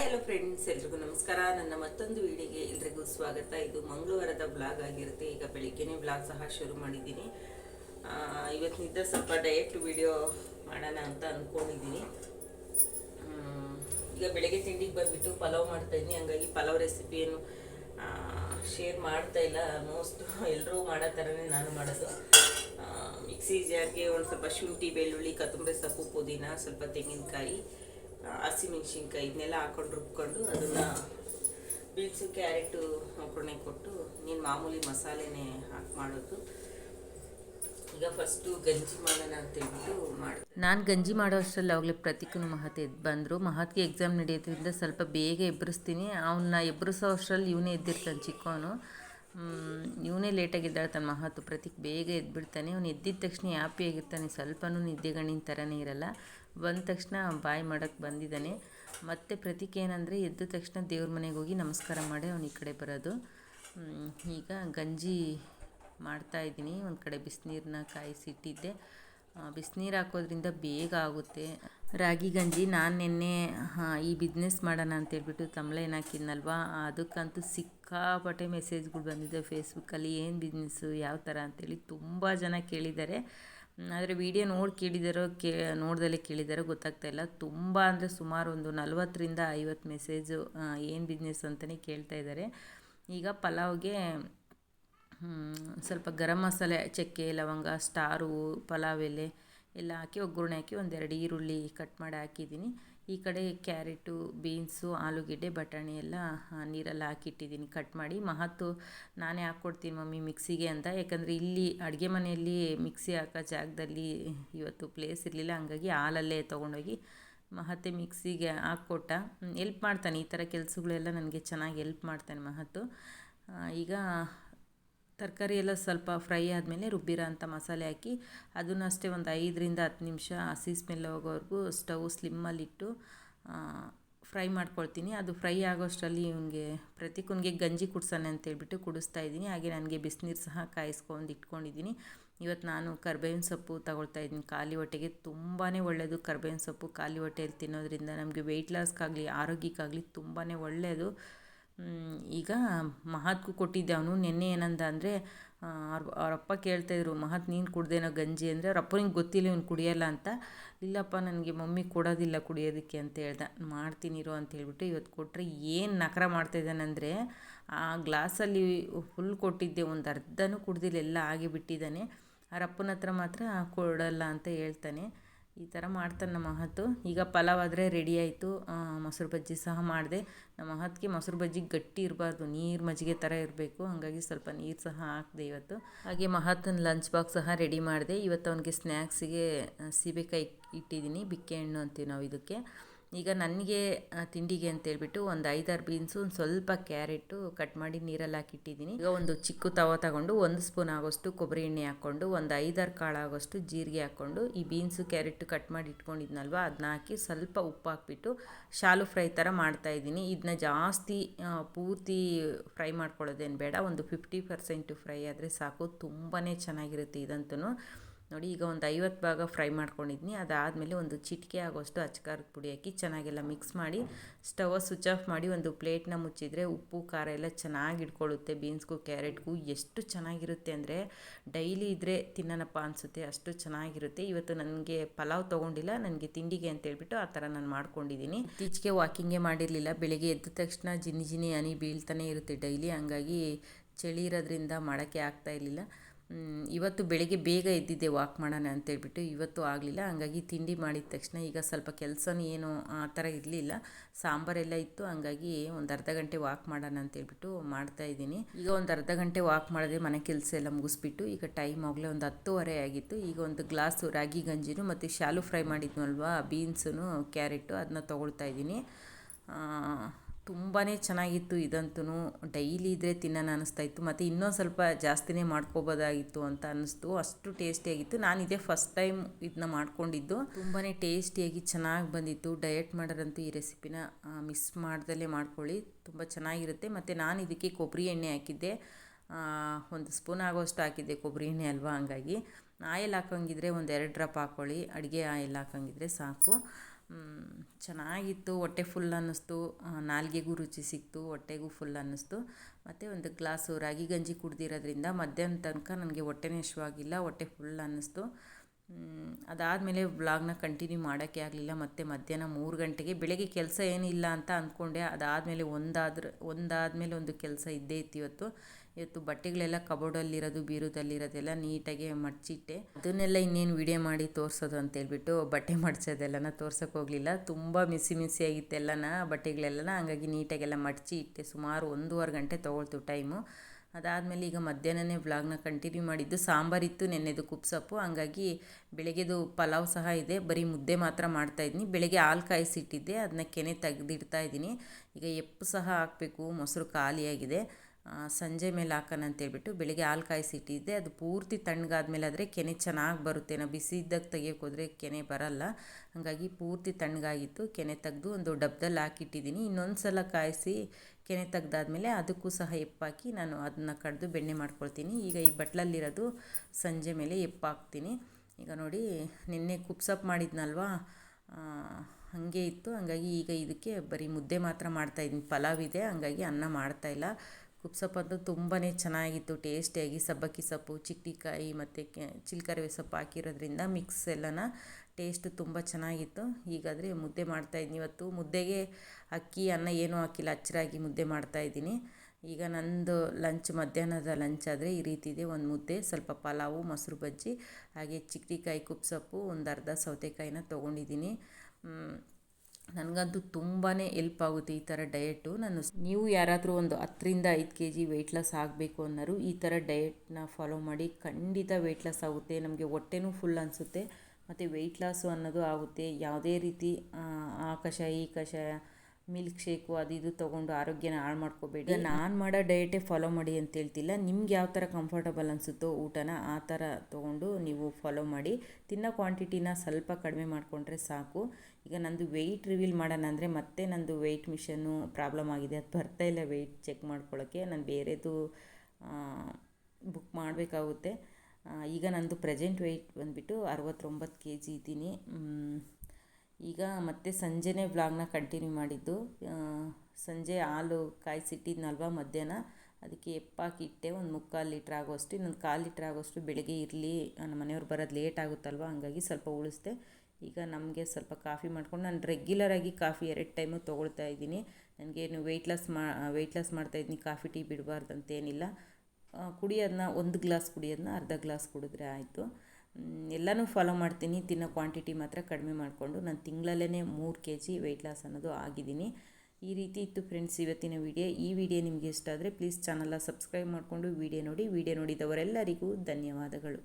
Hello friends ಎಲ್ರಿಗೂ ನಮಸ್ಕಾರ. ನನ್ನ ಮತ್ತೊಂದು ವಿಡಿಯೋಗೆ ಎಲ್ರಿಗೂ ಸ್ವಾಗತ. ಇದು ಮಂಗಳವಾರದ ಬ್ಲಾಗ್ ಆಗಿರುತ್ತೆ. ಈಗ ಬೆಳಿಗ್ಗೆನೇ ಬ್ಲಾಗ್ ಸಹ ಶುರು ಮಾಡಿದ್ದೀನಿ. ಇವತ್ತಿನಿಂದ ಸ್ವಲ್ಪ ಡಯಟ್ ವಿಡಿಯೋ ಮಾಡೋಣ ಅಂತ ಅಂದ್ಕೊಂಡಿದ್ದೀನಿ ಈಗ ಬೆಳಗ್ಗೆ ತಿಂಡಿಗೆ ಬಂದುಬಿಟ್ಟು ಪಲಾವ್ ಮಾಡ್ತಾಯಿದ್ದೀನಿ ಹಂಗಾಗಿ ಪಲಾವ್ ರೆಸಿಪಿಯನ್ನು ಶೇರ್ ಮಾಡ್ತಾ ಇಲ್ಲ. ಮೋಸ್ಟ್ ಎಲ್ಲರೂ ಮಾಡೋ ಥರನೇ ನಾನು ಮಾಡೋದು. ಮಿಕ್ಸಿ ಜಾರ್ಗೆ ಒಂದು ಸ್ವಲ್ಪ ಶುಂಠಿ, ಬೆಳ್ಳುಳ್ಳಿ, ಕೊತ್ತಂಬರಿ ಸೊಪ್ಪು, ಪುದೀನ, ಸ್ವಲ್ಪ ತೆಂಗಿನಕಾಯಿ ಹಸಿಮೆಣ್ಸಿನ್ಕಾಯಿ ಇದನ್ನೆಲ್ಲ ಹಾಕೊಂಡು ರುಬ್ಕೊಂಡು ಅದನ್ನು ಬೀನ್ಸು ಕ್ಯಾರೆಟು ಒಗ್ಗರಣೆ ಕೊಟ್ಟು ನೀನು ಮಾಮೂಲಿ ಮಸಾಲೆನೇ ಹಾಕಿ ಮಾಡೋದು. ಈಗ ಫಸ್ಟು ಗಂಜಿ ಮಾಡೋಣ ಅಂತ ಹೇಳ್ಬಿಟ್ಟು ಮಾಡಿ. ನಾನು ಗಂಜಿ ಮಾಡೋ ಅಷ್ಟರಲ್ಲಿ ಅವಾಗಲೇ ಪ್ರತೀಕನು ಮಹತ್ ಎದ್ದು ಬಂದರು. ಮಹತ್ಗೆ ಎಕ್ಸಾಮ್ ನಡೆಯೋದ್ರಿಂದ ಸ್ವಲ್ಪ ಬೇಗ ಎಬ್ಬರಿಸ್ತೀನಿ ಅವನ್ನ ಎಬ್ಬರಿಸೋ ಅಷ್ಟರಲ್ಲಿ ಇವನೇ ಎದ್ದಿರ್ತಾನೆ ಚಿಕ್ಕವನು ಇವನೇ ಲೇಟಾಗಿ ಎದ್ದಾಳ್ತಾನೆ ಮಹತ್ವ ಪ್ರತೀಕ್ ಬೇಗ ಎದ್ಬಿಡ್ತಾನೆ. ಅವ್ನು ಎದ್ದಿದ ತಕ್ಷಣ ಹ್ಯಾಪಿಯಾಗಿರ್ತಾನೆ ಸ್ವಲ್ಪನೂ ನಿದ್ದೆಗಣ್ಣಿನ ಥರನೇ ಇರಲ್ಲ. ಬಂದ ತಕ್ಷಣ ಬಾಯ್ ಮಾಡೋಕ್ಕೆ ಬಂದಿದ್ದಾನೆ. ಮತ್ತು ಪ್ರತೀಕ್ ಏನಂದರೆ ಎದ್ದ ತಕ್ಷಣ ದೇವ್ರ ಮನೆಗೆ ಹೋಗಿ ನಮಸ್ಕಾರ ಮಾಡಿ ಅವ್ನು ಈ ಕಡೆ ಬರೋದು. ಈಗ ಗಂಜಿ ಮಾಡ್ತಾ ಇದ್ದೀನಿ. ಒಂದು ಕಡೆ ಬಿಸಿನೀರನ್ನ ಕಾಯಿಸಿಟ್ಟಿದ್ದೆ. ಬಿಸಿನೀರು ಹಾಕೋದ್ರಿಂದ ಬೇಗ ಆಗುತ್ತೆ. ರಾಗಿ ಗಂಜಿ ನಾನು ನಿನ್ನೆ ಈ ಬಿಸ್ನೆಸ್ ಮಾಡೋಣ ಅಂತೇಳ್ಬಿಟ್ಟು ತಮ್ಳೆ ಏನು ಹಾಕಿದ್ನಲ್ವಾ? ಅದಕ್ಕಂತೂ ಸಿಕ್ಕಾಪಟ್ಟೆ ಮೆಸೇಜ್ಗಳು ಬಂದಿದೆ ಫೇಸ್ಬುಕ್ಕಲ್ಲಿ ಏನು ಬಿಸ್ನೆಸ್ಸು ಯಾವ ಥರ ಅಂತೇಳಿ ತುಂಬ ಜನ ಕೇಳಿದ್ದಾರೆ. ಆದರೆ ವಿಡಿಯೋ ನೋಡಿ ಕೇಳಿದಾರೋ, ಕೇ ನೋಡ್ದಲ್ಲೇ ಕೇಳಿದಾರೋ ಗೊತ್ತಾಗ್ತಾ ಇಲ್ಲ. ತುಂಬ ಅಂದರೆ ಸುಮಾರು ಒಂದು ನಲ್ವತ್ತರಿಂದ ಐವತ್ತು ಮೆಸೇಜು ಏನು ಬಿಸ್ನೆಸ್ ಅಂತಲೇ ಕೇಳ್ತಾ ಇದ್ದಾರೆ ಈಗ ಪಲಾವ್ಗೆ ಸ್ವಲ್ಪ ಗರಂ ಮಸಾಲೆ, ಚಕ್ಕೆ, ಲವಂಗ, ಸ್ಟಾರು, ಪಲಾವ್ ಎಲೆ ಎಲ್ಲ ಹಾಕಿ, ಒಗ್ಗರಣೆ ಹಾಕಿ ಒಂದೆರಡು ಈರುಳ್ಳಿ ಕಟ್ ಮಾಡಿ ಹಾಕಿದ್ದೀನಿ. ಈ ಕಡೆ ಕ್ಯಾರೆಟು, ಬೀನ್ಸು, ಆಲೂಗೆಡ್ಡೆ, ಬಟಾಣಿ ಎಲ್ಲ ನೀರಲ್ಲಿ ಹಾಕಿಟ್ಟಿದ್ದೀನಿ. ಕಟ್ ಮಾಡಿ ಮಹತ್ತು ನಾನೇ ಹಾಕ್ಕೊಡ್ತೀನಿ ಮಮ್ಮಿ ಮಿಕ್ಸಿಗೆ ಅಂತ. ಯಾಕಂದರೆ ಇಲ್ಲಿ ಅಡುಗೆ ಮನೆಯಲ್ಲಿ ಮಿಕ್ಸಿ ಹಾಕೋ ಜಾಗದಲ್ಲಿ ಇವತ್ತು ಪ್ಲೇಸ್ ಇರಲಿಲ್ಲ. ಹಂಗಾಗಿ ಹಾಲಲ್ಲೇ ತೊಗೊಂಡೋಗಿ ಮಹತ್ತೆ ಮಿಕ್ಸಿಗೆ ಹಾಕ್ಕೊಟ್ಟ. ಎಲ್ಪ್ ಮಾಡ್ತಾನೆ. ಈ ಥರ ಕೆಲಸಗಳೆಲ್ಲ ನನಗೆ ಚೆನ್ನಾಗಿ ಎಲ್ಪ್ ಮಾಡ್ತಾನೆ ಮಹತ್ತು. ಈಗ ತರಕಾರಿ ಎಲ್ಲ ಸ್ವಲ್ಪ ಫ್ರೈ ಆದಮೇಲೆ ರುಬ್ಬಿರೋ ಅಂಥ ಮಸಾಲೆ ಹಾಕಿ ಅದನ್ನು ಅಷ್ಟೇ ಒಂದು ಐದರಿಂದ ಹತ್ತು ನಿಮಿಷ ಹಸಿ ಸ್ಮೆಲ್ ಹೋಗೋವರೆಗೂ ಸ್ಟವ್ ಸ್ಲಿಮ್ಮಲ್ಲಿಟ್ಟು ಫ್ರೈ ಮಾಡ್ಕೊಳ್ತೀನಿ. ಅದು ಫ್ರೈ ಆಗೋಷ್ಟರಲ್ಲಿ ಇವನಿಗೆ ಪ್ರತಿಕುನ್ಗೆ ಗಂಜಿ ಕುಡ್ಸೋಣ ಅಂತೇಳ್ಬಿಟ್ಟು ಕುಡಿಸ್ತಾ ಇದ್ದೀನಿ. ಹಾಗೆ ನನಗೆ ಬಿಸಿನೀರು ಸಹ ಕಾಯಿಸ್ಕೊಂಡು ಇಟ್ಕೊಂಡಿದ್ದೀನಿ. ಇವತ್ತು ನಾನು ಕರ್ಬೇವಿನ ಸೊಪ್ಪು ತಗೊಳ್ತಾ ಇದ್ದೀನಿ. ಖಾಲಿ ಹೊಟ್ಟೆಗೆ ತುಂಬಾ ಒಳ್ಳೆಯದು ಕರ್ಬೇವಿನ ಸೊಪ್ಪು ಖಾಲಿ ಹೊಟ್ಟೆಯಲ್ಲಿ ತಿನ್ನೋದ್ರಿಂದ ನಮಗೆ ವೆಯ್ಟ್ ಲಾಸ್ಗಾಗಲಿ ಆರೋಗ್ಯಕ್ಕಾಗಲಿ ತುಂಬಾ ಒಳ್ಳೆಯದು ಈಗ ಮಹತ್ಗೂ ಕೊಟ್ಟಿದ್ದೆ ಅವನು. ನಿನ್ನೆ ಏನಂದ ಅಂದರೆ ಅವ್ರ ಅವರಪ್ಪ ಕೇಳ್ತಾಯಿದ್ರು ಮಹತ್, ನೀನು ಕುಡ್ದೇನೋ ಗಂಜಿ? ಅಂದರೆ ಅವರಪ್ಪ ಅಪ್ಪನಿಗೆ ಗೊತ್ತಿಲ್ಲ, ಇವ್ನು ಕುಡಿಯಲ್ಲ ಅಂತ. ಇಲ್ಲಪ್ಪ, ನನಗೆ ಮಮ್ಮಿ ಕೊಡೋದಿಲ್ಲ ಕುಡಿಯೋದಕ್ಕೆ ಅಂತ ಹೇಳ್ದ. ಮಾಡ್ತೀನಿರೋ ಅಂತ ಹೇಳ್ಬಿಟ್ಟು ಇವತ್ತು ಕೊಟ್ಟರೆ ಏನು ನಕರ ಮಾಡ್ತಾಯಿದ್ದಾನಂದರೆ ಆ ಗ್ಲಾಸಲ್ಲಿ ಫುಲ್ ಕೊಟ್ಟಿದ್ದೆ, ಒಂದು ಅರ್ಧನೂ ಕುಡ್ದಿಲ್ಲ, ಎಲ್ಲ ಆಗಿ ಬಿಟ್ಟಿದ್ದಾನೆ. ಅವರಪ್ಪನ ಹತ್ರ ಮಾತ್ರ ಕೊಡಲ್ಲ ಅಂತ ಹೇಳ್ತಾನೆ. ಈ ಥರ ಮಾಡ್ತಾನೆ ನಮ್ಮ ಮಹತ್ತು ಈಗ ಪಲಾವ್ ಆದರೆ ರೆಡಿ ಆಯಿತು. ಮೊಸರು ಬಜ್ಜಿ ಸಹ ಮಾಡಿದೆ. ನಮ್ಮ ಮಹತ್ಗೆ ಮೊಸರು ಬಜ್ಜಿ ಗಟ್ಟಿ ಇರಬಾರ್ದು. ನೀರು ಮಜ್ಜಿಗೆ ಥರ ಇರಬೇಕು. ಹಾಗಾಗಿ ಸ್ವಲ್ಪ ನೀರು ಸಹ ಹಾಕಿದೆ ಇವತ್ತು. ಹಾಗೆ ಮಹತ್ತನ ಲಂಚ್ ಬಾಕ್ಸ್ ಸಹ ರೆಡಿ ಮಾಡಿದೆ. ಇವತ್ತು ಅವನಿಗೆ ಸ್ನ್ಯಾಕ್ಸಿಗೆ ಸೀಬೆಕಾಯಿ ಇಟ್ಟಿದ್ದೀನಿ. ಬಿಕ್ಕೆ ಹಣ್ಣು ಅಂತೀವಿ ನಾವು ಇದಕ್ಕೆ. ಈಗ ನನಗೆ ತಿಂಡಿಗೆ ಅಂತೇಳ್ಬಿಟ್ಟು ಒಂದು ಐದಾರು ಬೀನ್ಸು, ಒಂದು ಸ್ವಲ್ಪ ಕ್ಯಾರೆಟು ಕಟ್ ಮಾಡಿ ನೀರಲ್ಲಿ ಹಾಕಿಟ್ಟಿದ್ದೀನಿ ಈಗ ಒಂದು ಚಿಕ್ಕ ತವ ತಗೊಂಡು ಒಂದು ಸ್ಪೂನ್ ಆಗೋಷ್ಟು ಕೊಬ್ಬರಿ ಎಣ್ಣೆ ಹಾಕ್ಕೊಂಡು, ಒಂದು ಐದಾರು ಕಾಳು ಆಗೋಷ್ಟು ಜೀರಿಗೆ ಹಾಕ್ಕೊಂಡು, ಈ ಬೀನ್ಸು, ಕ್ಯಾರೆಟ್ ಕಟ್ ಮಾಡಿ ಇಟ್ಕೊಂಡಿದ್ನಲ್ವ ಅದನ್ನ ಹಾಕಿ ಸ್ವಲ್ಪ ಉಪ್ಪು ಹಾಕ್ಬಿಟ್ಟು ಶಾಲು ಫ್ರೈ ಥರ ಮಾಡ್ತಾಯಿದ್ದೀನಿ ಇದನ್ನ ಜಾಸ್ತಿ ಪೂರ್ತಿ ಫ್ರೈ ಮಾಡ್ಕೊಳ್ಳೋದೇನು ಬೇಡ, ಒಂದು ಫಿಫ್ಟಿ ಪರ್ಸೆಂಟು ಫ್ರೈ ಆದರೆ ಸಾಕು. ತುಂಬಾ ಚೆನ್ನಾಗಿರುತ್ತೆ ಇದಂತೂ ನೋಡಿ, ಈಗ ಒಂದು ಐವತ್ತು ಭಾಗ ಫ್ರೈ ಮಾಡ್ಕೊಂಡಿದ್ದೀನಿ ಅದಾದಮೇಲೆ ಒಂದು ಚಿಟಿಕೆ ಆಗೋಷ್ಟು ಅಚ್ಕಾರದ ಪುಡಿ ಹಾಕಿ ಚೆನ್ನಾಗೆಲ್ಲ ಮಿಕ್ಸ್ ಮಾಡಿ ಸ್ಟವ್ ಸ್ವಿಚ್ ಆಫ್ ಮಾಡಿ ಒಂದು ಪ್ಲೇಟ್ನ ಮುಚ್ಚಿದರೆ ಉಪ್ಪು, ಖಾರ ಎಲ್ಲ ಚೆನ್ನಾಗಿ ಇಟ್ಕೊಳ್ಳುತ್ತೆ ಬೀನ್ಸ್ಗೂ ಕ್ಯಾರೆಟ್ಗೂ ಎಷ್ಟು ಚೆನ್ನಾಗಿರುತ್ತೆ ಅಂದರೆ ಡೈಲಿ ಇದ್ದರೆ ತಿನ್ನೋಣಪ್ಪ ಅನಿಸುತ್ತೆ. ಅಷ್ಟು ಚೆನ್ನಾಗಿರುತ್ತೆ. ಇವತ್ತು ನನಗೆ ಪಲಾವ್ ತೊಗೊಂಡಿಲ್ಲ, ನನಗೆ ತಿಂಡಿಗೆ ಅಂತೇಳ್ಬಿಟ್ಟು ಆ ಥರ ನಾನು ಮಾಡ್ಕೊಂಡಿದ್ದೀನಿ. ಇತ್ತೀಚೆಗೆ ವಾಕಿಂಗೇ ಮಾಡಿರಲಿಲ್ಲ. ಬೆಳಿಗ್ಗೆ ಎದ್ದ ತಕ್ಷಣ ಜಿನಿ ಜಿನಿ ಹನಿ ಬೀಳ್ತಾನೆ ಇರುತ್ತೆ ಡೈಲಿ. ಹಂಗಾಗಿ ಚಳಿ ಇರೋದ್ರಿಂದ ಮಾಡೋಕ್ಕೆ ಆಗ್ತಾ ಇರಲಿಲ್ಲ. ಇವತ್ತು ಬೆಳಿಗ್ಗೆ ಬೇಗ ಎದ್ದಿದ್ದೆ ವಾಕ್ ಮಾಡೋಣ ಅಂತೇಳ್ಬಿಟ್ಟು ಇವತ್ತು ಆಗಲಿಲ್ಲ. ಹಂಗಾಗಿ ತಿಂಡಿ ಮಾಡಿದ ತಕ್ಷಣ ಈಗ ಸ್ವಲ್ಪ ಕೆಲಸನೂ ಏನು ಆ ಥರ ಇರಲಿಲ್ಲ. ಸಾಂಬಾರೆಲ್ಲ ಇತ್ತು, ಹಂಗಾಗಿ ಒಂದು ಅರ್ಧ ಗಂಟೆ ವಾಕ್ ಮಾಡೋಣ ಅಂತೇಳ್ಬಿಟ್ಟು ಮಾಡ್ತಾ ಇದ್ದೀನಿ. ಈಗ ಒಂದು ಅರ್ಧ ಗಂಟೆ ವಾಕ್ ಮಾಡಿದ್ರೆ ಮನೆ ಕೆಲಸ ಎಲ್ಲ ಮುಗಿಸ್ಬಿಟ್ಟು, ಈಗ ಟೈಮ್ ಆಗಲೇ ಒಂದು ಹತ್ತುವರೆ ಆಗಿತ್ತು. ಈಗ ಒಂದು ಗ್ಲಾಸು ರಾಗಿ ಗಂಜಿನೂ ಮತ್ತು ಶಾಲು ಫ್ರೈ ಮಾಡಿದ್ನಲ್ವಾ ಬೀನ್ಸು ಕ್ಯಾರೆಟು ಅದನ್ನ ತೊಗೊಳ್ತಾ ಇದ್ದೀನಿ. ತುಂಬಾ ಚೆನ್ನಾಗಿತ್ತು ಇದಂತೂ ಡೈಲಿ ಇದ್ದರೆ ತಿನ್ನೋಣ ಅನ್ನಿಸ್ತಾ ಇತ್ತು. ಮತ್ತು ಇನ್ನೊಂದು ಸ್ವಲ್ಪ ಜಾಸ್ತಿನೇ ಮಾಡ್ಕೋಬೋದಾಗಿತ್ತು ಅಂತ ಅನ್ನಿಸ್ತು ಅಷ್ಟು ಟೇಸ್ಟಿಯಾಗಿತ್ತು. ನಾನು ಇದೇ ಫಸ್ಟ್ ಟೈಮ್ ಇದನ್ನ ಮಾಡ್ಕೊಂಡಿದ್ದು. ತುಂಬಾ ಟೇಸ್ಟಿಯಾಗಿ ಚೆನ್ನಾಗಿ ಬಂದಿತ್ತು. ಡಯಟ್ ಮಾಡೋರಂತೂ ಈ ರೆಸಿಪಿನ ಮಿಸ್ ಮಾಡ್ದಲೇ ಮಾಡ್ಕೊಳ್ಳಿ. ತುಂಬ ಚೆನ್ನಾಗಿರುತ್ತೆ. ಮತ್ತು ನಾನು ಇದಕ್ಕೆ ಕೊಬ್ಬರಿ ಎಣ್ಣೆ ಹಾಕಿದ್ದೆ. ಒಂದು ಸ್ಪೂನ್ ಆಗೋಷ್ಟು ಹಾಕಿದ್ದೆ ಕೊಬ್ಬರಿ ಎಣ್ಣೆ ಅಲ್ವಾ? ಹಂಗಾಗಿ. ಆಯಿಲ್ ಹಾಕೋಂಗಿದ್ರೆ ಒಂದು ಎರಡು ಡ್ರಾಪ್ ಹಾಕ್ಕೊಳ್ಳಿ ಅಡುಗೆ ಆಯಿಲ್ ಹಾಕೋಂಗಿದ್ರೆ ಸಾಕು. ಚೆನ್ನಾಗಿತ್ತು, ಹೊಟ್ಟೆ ಫುಲ್ ಅನ್ನಿಸ್ತು. ನಾಲ್ಗೆಗೂ ರುಚಿ ಸಿಕ್ತು, ಹೊಟ್ಟೆಗೂ ಫುಲ್ ಅನ್ನಿಸ್ತು. ಮತ್ತು ಒಂದು ಗ್ಲಾಸು ರಾಗಿ ಗಂಜಿ ಕುಡ್ದಿರೋದ್ರಿಂದ ಮಧ್ಯಾಹ್ನ ತನಕ ನನಗೆ ಹೊಟ್ಟೆನೇ ಹಶ್ವಾಗಿಲ್ಲ ಹೊಟ್ಟೆ ಫುಲ್ ಅನ್ನಿಸ್ತು. ಅದಾದಮೇಲೆ ವ್ಲಾಗ್ನ ಕಂಟಿನ್ಯೂ ಮಾಡೋಕ್ಕೆ ಆಗಲಿಲ್ಲ. ಮತ್ತು ಮಧ್ಯಾಹ್ನ ಮೂರು ಗಂಟೆಗೆ ಬೆಳಗ್ಗೆ ಕೆಲಸ ಏನಿಲ್ಲ ಅಂತ ಅಂದ್ಕೊಂಡೆ ಅದಾದಮೇಲೆ ಒಂದಾದ್ರ, ಒಂದಾದಮೇಲೆ ಒಂದು ಕೆಲಸ ಇದ್ದೇ ಇತ್ತು ಇವತ್ತು. ಇವತ್ತು ಬಟ್ಟೆಗಳೆಲ್ಲ ಕಬೋರ್ಡಲ್ಲಿರೋದು, ಬೀರುದಲ್ಲಿರೋದೆಲ್ಲ ನೀಟಾಗಿ ಮಡಚಿಟ್ಟೆ. ಅದನ್ನೆಲ್ಲ ಇನ್ನೇನು ವಿಡಿಯೋ ಮಾಡಿ ತೋರಿಸೋದು ಅಂತೇಳ್ಬಿಟ್ಟು ಬಟ್ಟೆ ಮಡ್ಚೋದೆಲ್ಲನ ತೋರ್ಸೋಕೆ ಹೋಗಲಿಲ್ಲ. ತುಂಬ ಮಿಸಿ ಮಿಸಿ ಆಗಿತ್ತು ಎಲ್ಲನ, ಬಟ್ಟೆಗಳೆಲ್ಲನ. ಹಂಗಾಗಿ ನೀಟಾಗೆಲ್ಲ ಮಡಚಿ ಇಟ್ಟೆ. ಸುಮಾರು ಒಂದೂವರೆ ಗಂಟೆ ತೊಗೊಳ್ತು ಟೈಮು ಅದಾದಮೇಲೆ ಈಗ ಮಧ್ಯಾಹ್ನನೇ ವ್ಲಾಗ್ನ ಕಂಟಿನ್ಯೂ ಮಾಡಿದ್ದು. ಸಾಂಬಾರಿತ್ತು ನೆನ್ನೆದು ಕುಪ್ಸಪ್ಪು ಹಂಗಾಗಿ ಬೆಳಗ್ಗೆದು ಪಲಾವ್ ಸಹ ಇದೆ. ಬರೀ ಮುದ್ದೆ ಮಾತ್ರ ಮಾಡ್ತಾಯಿದ್ದೀನಿ ಬೆಳಗ್ಗೆ ಹಾಲು ಕಾಯಿಸಿಟ್ಟಿದ್ದೆ. ಅದನ್ನ ಕೆನೆ ತೆಗೆದಿಡ್ತಾ ಇದ್ದೀನಿ. ಈಗ ಎಪ್ಪು ಸಹ ಹಾಕಬೇಕು. ಮೊಸರು ಖಾಲಿಯಾಗಿದೆ. ಸಂಜೆ ಮೇಲೆ ಹಾಕೋಣ ಅಂತೇಳ್ಬಿಟ್ಟು ಬೆಳಿಗ್ಗೆ ಹಾಲು ಕಾಯಿಸಿಟ್ಟಿದ್ದೆ ಅದು ಪೂರ್ತಿ ತಣ್ಣಗಾದ್ಮೇಲೆ ಆದರೆ ಕೆನೆ ಚೆನ್ನಾಗಿ ಬರುತ್ತೆ. ನಾವು ಬಿಸಿ ಇದ್ದಾಗ ತೆಗಿಯೋಕೆ ಹೋದರೆ ಕೆನೆ ಬರಲ್ಲ. ಹಾಗಾಗಿ ಪೂರ್ತಿ ತಣ್ಣಗಾಗಿತ್ತು. ಕೆನೆ ತೆಗೆದು ಒಂದು ಡಬ್ಬದಲ್ಲಿ ಹಾಕಿಟ್ಟಿದ್ದೀನಿ. ಇನ್ನೊಂದು ಸಲ ಕಾಯಿಸಿ ಕೆನೆ ತೆಗ್ದಾದ್ಮೇಲೆ ಅದಕ್ಕೂ ಸಹ ಎಪ್ಪಾಕಿ ನಾನು ಅದನ್ನ ಕಡಿದು ಬೆಣ್ಣೆ ಮಾಡ್ಕೊಳ್ತೀನಿ. ಈಗ ಈ ಬಟ್ಲಲ್ಲಿರೋದು ಸಂಜೆ ಮೇಲೆ ಎಪ್ಪಾಕ್ತೀನಿ ಈಗ ನೋಡಿ, ನಿನ್ನೆ ಕುಪ್ಸಪ್ ಮಾಡಿದ್ನಲ್ವಾ? ಹಾಗೆ ಇತ್ತು. ಹಾಗಾಗಿ ಈಗ ಇದಕ್ಕೆ ಬರೀ ಮುದ್ದೆ ಮಾತ್ರ ಮಾಡ್ತಾಯಿದ್ದೀನಿ ಪಲಾವ್ ಇದೆ. ಹಾಗಾಗಿ ಅನ್ನ ಮಾಡ್ತಾಯಿಲ್ಲ ಕುಪ್ಸಪ್ಪ ಅಂತೂ ತುಂಬಾ ಚೆನ್ನಾಗಿತ್ತು, ಟೇಸ್ಟಿಯಾಗಿ ಸಬ್ಬಕ್ಕಿ ಸೊಪ್ಪು ಚಿಕ್ಟಿಕಾಯಿ ಮತ್ತು ಚಿಲ್ಕರವೆ ಸೊಪ್ಪು ಹಾಕಿರೋದ್ರಿಂದ ಮಿಕ್ಸ್ ಎಲ್ಲನ ಟೇಸ್ಟ್ ತುಂಬ ಚೆನ್ನಾಗಿತ್ತು. ಈಗಾದರೆ ಮುದ್ದೆ ಮಾಡ್ತಾಯಿದ್ದೀನಿ ಇವತ್ತು ಮುದ್ದೆಗೆ ಅಕ್ಕಿ, ಅನ್ನ ಏನೂ ಹಾಕಿಲ್ಲ, ಅಚ್ಚರಾಗಿ ಮುದ್ದೆ ಮಾಡ್ತಾಯಿದ್ದೀನಿ ಈಗ ನಂದು ಲಂಚ್ ಮಧ್ಯಾಹ್ನದ ಲಂಚ್ ಆದರೆ ಈ ರೀತಿ ಇದೆ ಒಂದು ಮುದ್ದೆ, ಸ್ವಲ್ಪ ಪಲಾವು, ಮೊಸರು ಬಜ್ಜಿ, ಹಾಗೆ ಚಿಕ್ಕಿಕಾಯಿ, ಕುಪ್ಸಪ್ಪು, ಒಂದು ಅರ್ಧ ಸೌತೆಕಾಯಿನ ತೊಗೊಂಡಿದ್ದೀನಿ. ನನಗಂತೂ ತುಂಬಾ ಎಲ್ಪ್ ಆಗುತ್ತೆ ಈ ಥರ ಡಯೆಟ್ಟು ನಾನು ನೀವು ಯಾರಾದರೂ ಒಂದು ಹತ್ತರಿಂದ ಐದು ಕೆ ಜಿ ವೆಯ್ಟ್ ಲಾಸ್ ಆಗಬೇಕು ಅನ್ನೋರು ಈ ಥರ ಡಯೆಟ್ನ ಫಾಲೋ ಮಾಡಿ ಖಂಡಿತ ವೆಯ್ಟ್ ಲಾಸ್ ಆಗುತ್ತೆ. ನಮಗೆ ಹೊಟ್ಟೆನೂ ಫುಲ್ ಅನಿಸುತ್ತೆ. ಮತ್ತು ವೆಯ್ಟ್ ಲಾಸು ಅನ್ನೋದು ಆಗುತ್ತೆ. ಯಾವುದೇ ರೀತಿ ಆ, ಕಷಾಯ ಈ ಕಷಾಯ ಮಿಲ್ಕ್ ಶೇಕು ಅದು ಇದು ತೊಗೊಂಡು ಆರೋಗ್ಯನ ಹಾಳು ಮಾಡ್ಕೋಬೇಡಿ. ನಾನು ಮಾಡೋ ಡಯಟೇ ಫಾಲೋ ಮಾಡಿ ಅಂತ ಹೇಳ್ತಿಲ್ಲ. ನಿಮ್ಗೆ ಯಾವ ಥರ ಕಂಫರ್ಟಬಲ್ ಅನಿಸುತ್ತೋ ಊಟನ ಆ ಥರ ತೊಗೊಂಡು ನೀವು ಫಾಲೋ ಮಾಡಿ. ತಿನ್ನೋ ಕ್ವಾಂಟಿಟಿನ ಸ್ವಲ್ಪ ಕಡಿಮೆ ಮಾಡಿಕೊಂಡ್ರೆ ಸಾಕು. ಈಗ ನಂದು ವೆಯ್ಟ್ ರಿವೀಲ್ ಮಾಡೋಣ ಅಂದರೆ ಮತ್ತೆ ನಂದು ವೆಯ್ಟ್ ಮಿಷನ್ನು ಪ್ರಾಬ್ಲಮ್ ಆಗಿದೆ. ಅದು ಬರ್ತಾ ಇಲ್ಲ ವೆಯ್ಟ್ ಚೆಕ್ ಮಾಡ್ಕೊಳ್ಳೋಕ್ಕೆ ನಾನು ಬೇರೆದು ಬುಕ್ ಮಾಡಬೇಕಾಗುತ್ತೆ. ಈಗ ನಂದು ಪ್ರೆಸೆಂಟ್ ವೆಯ್ಟ್ ಬಂದುಬಿಟ್ಟು ಅರವತ್ತೊಂಬತ್ತು ಕೆ ಜಿ ಇದ್ದೀನಿ ಈಗ ಮತ್ತೆ ಸಂಜೆನೇ ವ್ಲಾಗ್ನ ಕಂಟಿನ್ಯೂ ಮಾಡಿದ್ದು. ಸಂಜೆ ಹಾಲು ಕಾಯಿಸಿಟ್ಟಿದ್ನಲ್ವ ಮಧ್ಯಾಹ್ನ? ಅದಕ್ಕೆ ಎಪ್ಪಾಕಿಟ್ಟೆ ಒಂದು ಮುಕ್ಕಾಲು ಲೀಟ್ರ್ ಆಗೋಷ್ಟು ಇನ್ನೊಂದು ಕಾಲು ಲೀಟ್ರ್ ಆಗೋಷ್ಟು ಬೆಳಗ್ಗೆ ಇರಲಿ, ನಮ್ಮ ಮನೆಯವ್ರು ಬರೋದು ಲೇಟ್ ಆಗುತ್ತಲ್ವ? ಹಂಗಾಗಿ ಸ್ವಲ್ಪ ಉಳಿಸ್ದೆ. ಈಗ ನಮಗೆ ಸ್ವಲ್ಪ ಕಾಫಿ ಮಾಡ್ಕೊಂಡು ನಾನು ರೆಗ್ಯುಲರಾಗಿ ಕಾಫಿ ಎರಡು ಟೈಮು ತೊಗೊಳ್ತಾ ಇದ್ದೀನಿ. ನನಗೇನು ವೆಯ್ಟ್ ಲಾಸ್ ಮಾ ವೆಯ್ಟ್ ಲಾಸ್ ಮಾಡ್ತಾಯಿದ್ದೀನಿ ಕಾಫಿ, ಟೀ ಬಿಡಬಾರ್ದಂತೇನಿಲ್ಲ. ಕುಡಿಯೋದನ್ನ ಒಂದು ಗ್ಲಾಸ್ ಕುಡಿಯೋದನ್ನ ಅರ್ಧ ಗ್ಲಾಸ್ ಕುಡಿದ್ರೆ ಆಯಿತು. ಎಲ್ಲನೂ ಫಾಲೋ ಮಾಡ್ತೀನಿ. ತಿನ್ನೋ ಕ್ವಾಂಟಿಟಿ ಮಾತ್ರ ಕಡಿಮೆ ಮಾಡಿಕೊಂಡು ನಾನು ತಿಂಗಳಲ್ಲೇ ಮೂರು ಕೆ ಜಿ ವೆಯ್ಟ್ ಲಾಸ್ ಅನ್ನೋದು ಆಗಿದ್ದೀನಿ. ಈ ರೀತಿ ಇತ್ತು ಫ್ರೆಂಡ್ಸ್ ಇವತ್ತಿನ ವಿಡಿಯೋ ಈ ವಿಡಿಯೋ ನಿಮಗೆ ಇಷ್ಟ ಆದರೆ ಪ್ಲೀಸ್ ಚಾನಲ್ನ ಸಬ್ಸ್ಕ್ರೈಬ್ ಮಾಡಿಕೊಂಡು ವಿಡಿಯೋ ನೋಡಿ. ವಿಡಿಯೋ ನೋಡಿದವರೆಲ್ಲರಿಗೂ ಧನ್ಯವಾದಗಳು.